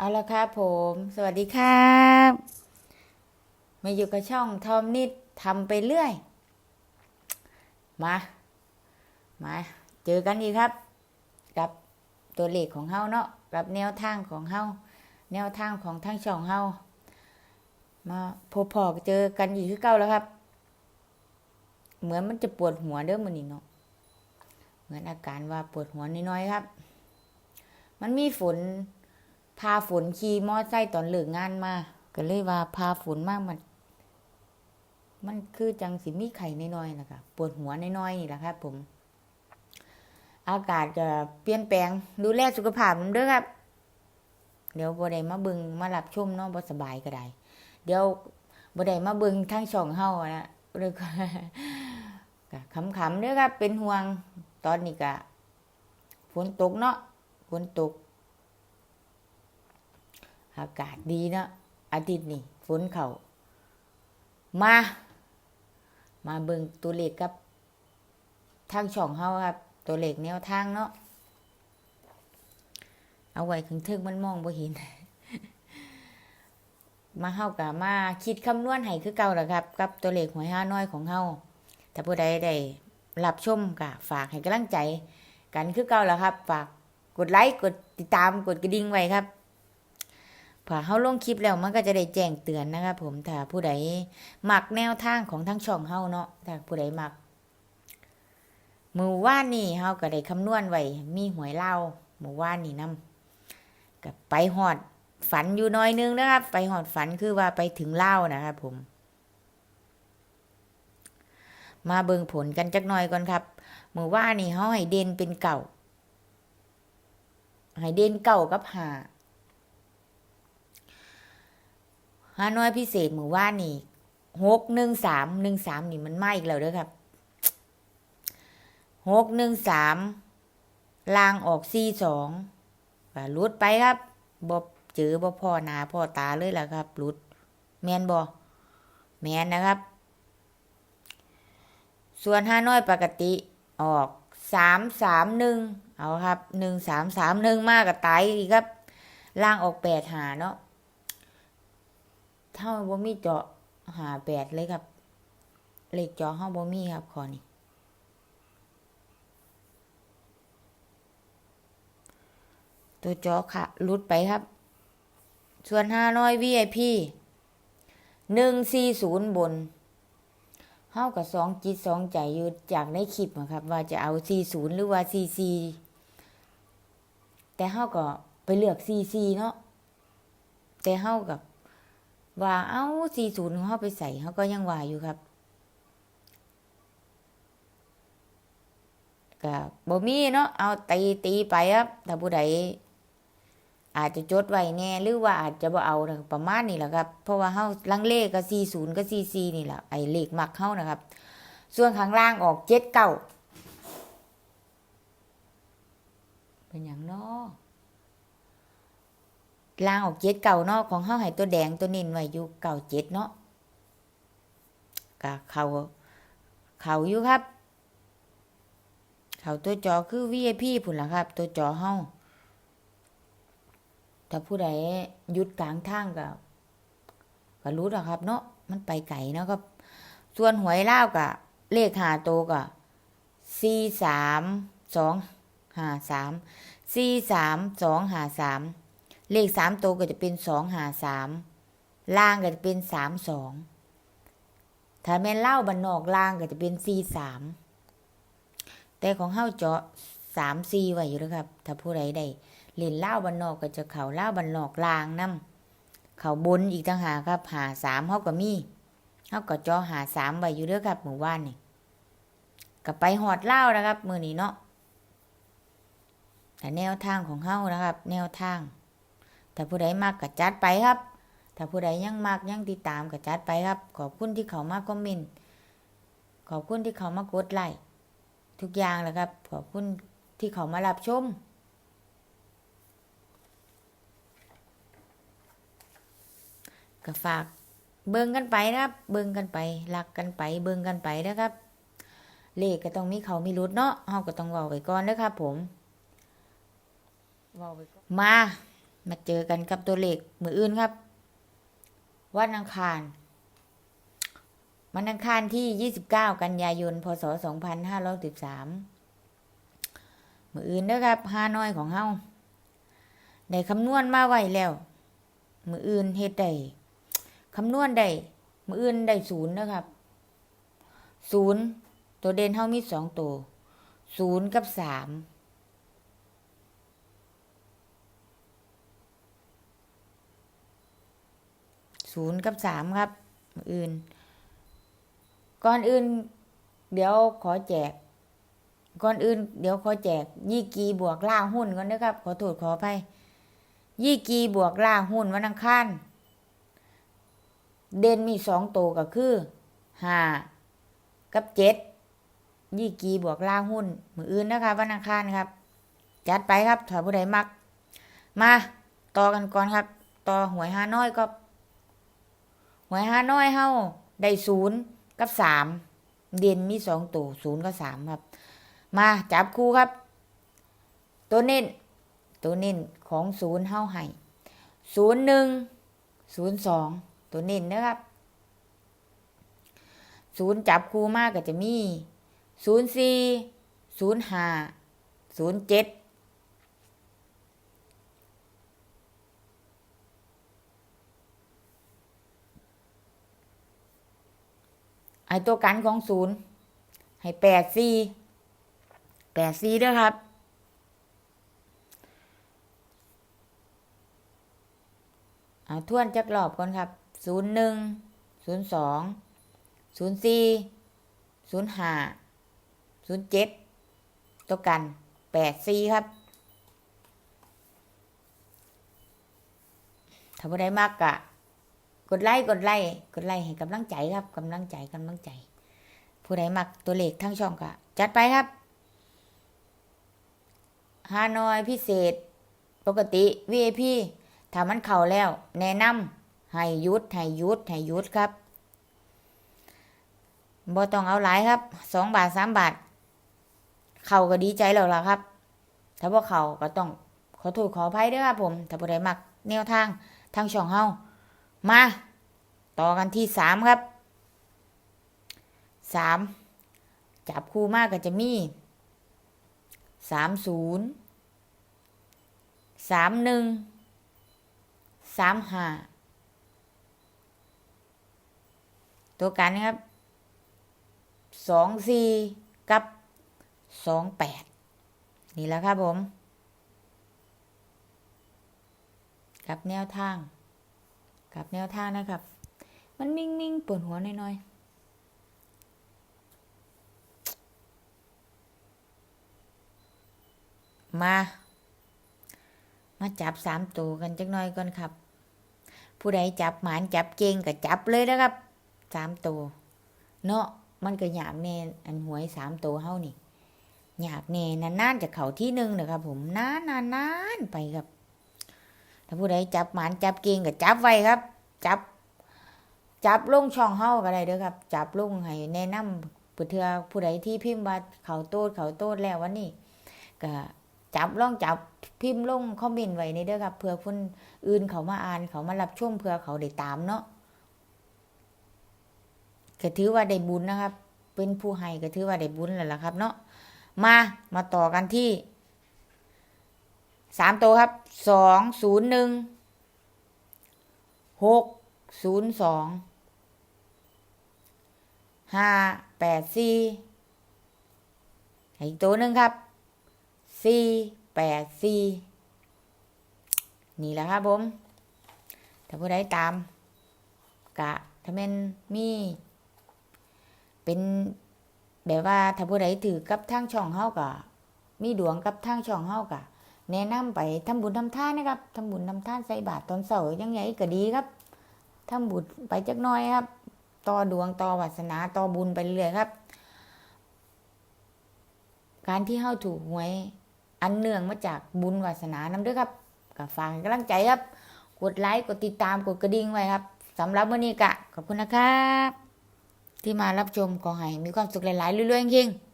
เอาละครับผม สวัสดีครับ มาอยู่กับช่องทอมนิดทำไปเรื่อย มา มา เจอกันอีกครับ กับตัวเลขของเฮาเนาะ กับแนวทางของเฮา แนวทางของทั้งช่องเฮา มาพบพอเจอกันอีกคือเก่าแล้วครับ เหมือนมันจะปวดหัวเด้อมันนี่เนาะ เหมือนอาการว่าปวดหัวน้อยๆครับ มันมีฝน พาฝนขี่มอไซค์ตอนเลิกงานมา ก็เลยว่าพาฝนมากมัน มันคือจังสิมีไข่น้อยๆนะคะปวดหัวน้อยๆนี่แหละครับผม อากาศก็เปลี่ยนแปลง ดูแลสุขภาพนำเด้อครับ เดี๋ยวบ่ได้มาเบึงมารับชุ่มเนาะบ่สบายก็ได้ เดี๋ยวบ่ได้มาเบึงทั้งช่องเฮานะเลยก็ก็ขำๆเด้อครับ เป็นห่วงตอนนี้ก็ฝนตกเนาะฝนตก อากาศดีเนาะอาทิตย์นี้ฝนเขามา มาเบิ่งตัวเลขกับ ทางช่องเฮาครับ ตัวเลขแนวทางเนาะเอาไว้ถึงทึงมันมองบ่เห็น มาเฮากับมาคิดคำนวณให้คือเก่าแล้วครับ กับตัวเลขหวยห้าน้อยของเฮาถ้าผู้ใดได้รับชมก็ฝากให้กำลังใจ กันคือเก่าแล้วครับ ฝากกดไลค์กดติดตามกดกระดิ่งไว้ครับ พอเขาลงคลิปแล้วมันก็จะได้แจ้งเตือนนะครับผมถ้าผู้ใดมักแนวทางของทั้งช่องเฮาเนาะถ้าผู้ใดมักมือว่านนี่เฮาก็ได้คำนวณไว้มีหวยเล่ามือว่านนี่นํกับไปหอดฝันอยู่น้อยนึงนะครับ ไปหอดฝันคือว่าไปถึงเล่านะครับผม มาเบิงผลกันจักหน่อยก่อนครับมือว่านนี่เฮาให้เด่นเป็นเก่าให้เด่นเก่ากับหา ฮานอยพิเศษหมือว่านี่หกหนึ่งสามหนึ่งสามนี่มันมาอีกแล้วเด้อครับหกหนึ่งสามลางออกสี่สองก็รุดไปครับบอเจอบ่พ่อนาพ่อตาเลยล่ะครับรุด แมนบอแมนนะครับ ส่วนห้าน้อยปกติออกสามสามหนึ่งเอาครับหนึ่งสามสามหนึ่งมากกับตายอีกครับล่างออกแปดหาเนาะ เท่าบ่มีเจาะหาแปดเลยครับ เลขเจาะเฮาบ่มีครับขอนี่ตัวเจาะค่ะลุดไปครับ ส่วนห้าร้อย VIP หนึ่งสี่ศูนย์บนเฮากับสองจิตสองใจอยู่จากในคลิปนะครับ ว่าจะเอาสี่ศูนย์หรือว่าสี่สี่แต่เฮาก็ไปเลือกสี่สี่เนาะแต่เฮากับ ว่าเอ้าสี่ศูนย์เขาไปใส่เขาก็ยังว่าอยู่ครับก็บ่มีเนาะเอาตีตีไปครับถ้าผู้ใดอาจจะจดไว้แน่หรือว่าอาจจะบ่เอานะประมาณนี้แหละครับ เพราะว่าเฮาลังเลก็สี่ศูนย์ก็สี่สี่นี่แหละไอ้เลขมักเฮานะครับ ส่วนข้างล่างออกเจ็ดเก้าเป็นอย่างเนาะ ล่างออกเจ็ดเก่าเนาะของเฮาให้ตัวแดงตัวนินไว้อยู่เก่าเจ็ดเนาะก็เขาเขาอยู่ครับ เขาตัวจอคือ VIP พุ่นล่ะครับ ตัวจอเฮาถ้าผู้ใดหยุดกลางทางก็ก็รู้แล้วครับเนาะมันไปไกลเนาะครับ ส่วนหวยล่าวก็เลขหาโตวก็สี่สามสองห้าสามสี่สามสองห้าสาม เลขสามตัวก็จะเป็นสองหาสามล่างก็จะเป็นสามสองถ้าแม่นเล่าบันนอกล่างก็จะเป็นสี่สามแต่ของเฮาเจาะสามสี่ไว้อยู่แล้วครับ ถ้าผู้ใดได้เล่นเล่าบันนอกก็จะเข่าเล่าบันนอกล่างนํเข่าบนอีกต่างหากครับหาสามเฮาก็มีเฮาก็เจาะหาสามไว้อยู่เด้อครับหมู่บ้านนี่ก็ไปหอดเล่านะครับ มือนี้เนาะแต่แนวทางของเฮานะครับ แนวทาง ถ้าผู้ใดมักก็จัดไปครับ ถ้าผู้ใดยังมักยังติดตามก็จัดไปครับ ขอบคุณที่เขามาคอมเมนต์ขอบคุณที่เขามากดไลค์ทุกอย่างเลยครับ ขอบคุณที่เขามารับชมก็ฝากเบิ่งกันไปนะครับ เบิ่งกันไปรักกันไป เบิ่งกันไปนะครับ เลขก็ต้องมีเขามีรุดเนาะเฮาก็ต้องเว้าไว้ก่อนนะครับผมเว้าไว้ก่อนมา มาเจอกันกับตัวเลขมืออื่นครับ วันอังคารวันอังคารที่ 29 กันยายน พศ 2513มืออื่นเด้อครับฮานอยของเฮาได้คำนวณมาไว้แล้ว มืออื่นเฮ็ดได้คำนวณได้มืออื่นได้ศูนย์นะครับศูนย์ตัวเด่นเฮามีสองตัวศูนย์กับสาม ศูนย์กับสามครับอื่น ก่อนอื่น เดี๋ยวขอแจก ก่อนอื่น เดี๋ยวขอแจก ยี่กีบวกล่าหุ้นก่อนนะครับ ขอโทษขออภัยยี่กีบวกล่าหุ้นวันอังคารเด่นมีสองตัวก็คือห้ากับเจ็ดยี่กีบวกล่าหุ้น มืออื่นนะครับวันอังคารครับ จัดไปครับถอยผู้ใดมัก มา ต่อกันก่อนครับ ต่อหวยห้าน้อยก็ หวยห้าน้อยเฮาได้ศูนย์กับสามเด่นมีสองตัวศูนย์กับสามครับ มาจับคู่ครับ ตัวเน้นตัวเน้นของศูนย์เฮาให้ศูนย์หนึ่งศูนย์สองตัวเน้นนะครับศูนย์จับคู่มากก็จะมีศูนย์สี่ศูนย์ห้าศูนย์เจ็ด ไอตัวกันของศูนย์ให้แปดสี่แปดสี่ด้วยครับ เอาทวนจักรอบก่อนครับศูนย์หนึ่งศูนย์สองศูนย์สี่ศูนย์ห้าศูนย์เจ็ดตัวกันแปดสี่ครับ ถ้าผู้ใดมากกะ กดไลค์กดไลค์กดไลค์ให้กำลังใจครับกำลังใจกำลังใจ ผู้ใดมักตัวเลขทั้งช่องกะจัดไปครับฮานอยพิเศษ ปกติ VIP ถ้ามันเข่าแล้ว แนะนำให้ยุดให้ยุดให้ยุดครับบ่ต้องเอาหลายครับสองบาทสามบาท เข่าก็ดีใจแล้วล่ะครับ ถ้าว่าเข่าก็ต้องขอโทษขออภัยด้วยครับผม ถ้าบ่ได้มักแนวทางทางช่องเฮา มา ต่อกันที่สามครับสามจับคู่มากก็จะมีสามศูนย์สามหนึ่งสามห้าตัวกันนะครับสองสี่กับสองแปดนี่แหละครับผม กับแนวทาง กับแนวทางนะครับ มันมิ่งมิงปวดหัวหน่อยๆมา มาจับสามตัวกันจักหน่อยก่อนครับ ผู้ใดจับหมานจับเก่งก็จับเลยนะครับสามตัวเนาะมันก็อยากแน่อันหวยสามตัวเฮานี่อยากแน่นานๆจะเข่าที่หนึ่งนะครับผมนานนานนานไปครับ ถ้าผู้ใดจับหมานจับเก่งก็จับไว้ครับ จับ จับลงช่องเฮาก็ได้เด้อครับ จับลงให้แนะนำเพื่อเทือผู้ใดที่พิมพ์ว่าเขาโต้เขาโต้แล้ววันนี้ก็จับลองจับพิมพ์ลงคอมเมนต์ไว้ในเด้อครับเพื่อคนอื่นเขามาอ่านเขามารับชมเพื่อเขาได้ตามเนาะก็ถือว่าได้บุญนะครับ เป็นผู้ให้ก็ถือว่าได้บุญแล้วล่ะครับ เนาะมามาต่อกันที่ สามตัวครับสองศูนย์หนึ่งหกศูนย์สองห้าแปดสี่อีกตัวหนึ่งครับสี่แปดสี่นี่แหละครับผม ถ้าผู้ใดตาม กะ ถ้าแม่นมี เป็นแบบว่าถ้าผู้ใดถือกับทางช่องเฮากะ มีดวงกับทางช่องเฮากะ แนะนำไปทำบุญทำทานนะครับทำบุญทำทานใส่บาตรตอนเสาร์ยังไงก็ดีครับทำบุญไปจักน้อยครับ ต่อดวงต่อวาสนาต่อบุญไปเรื่อยครับ การที่เฮาถูกหวย อันเนื่องมาจากบุญวาสนานำด้วยครับกับฟังกำลังใจครับ กดไลค์กดติดตามกดกระดิ่งไว้ครับสำหรับวันนี้กะขอบคุณนะครับ ที่มารับชมขอให้มีความสุขหลายๆเรื่อยๆจริงๆ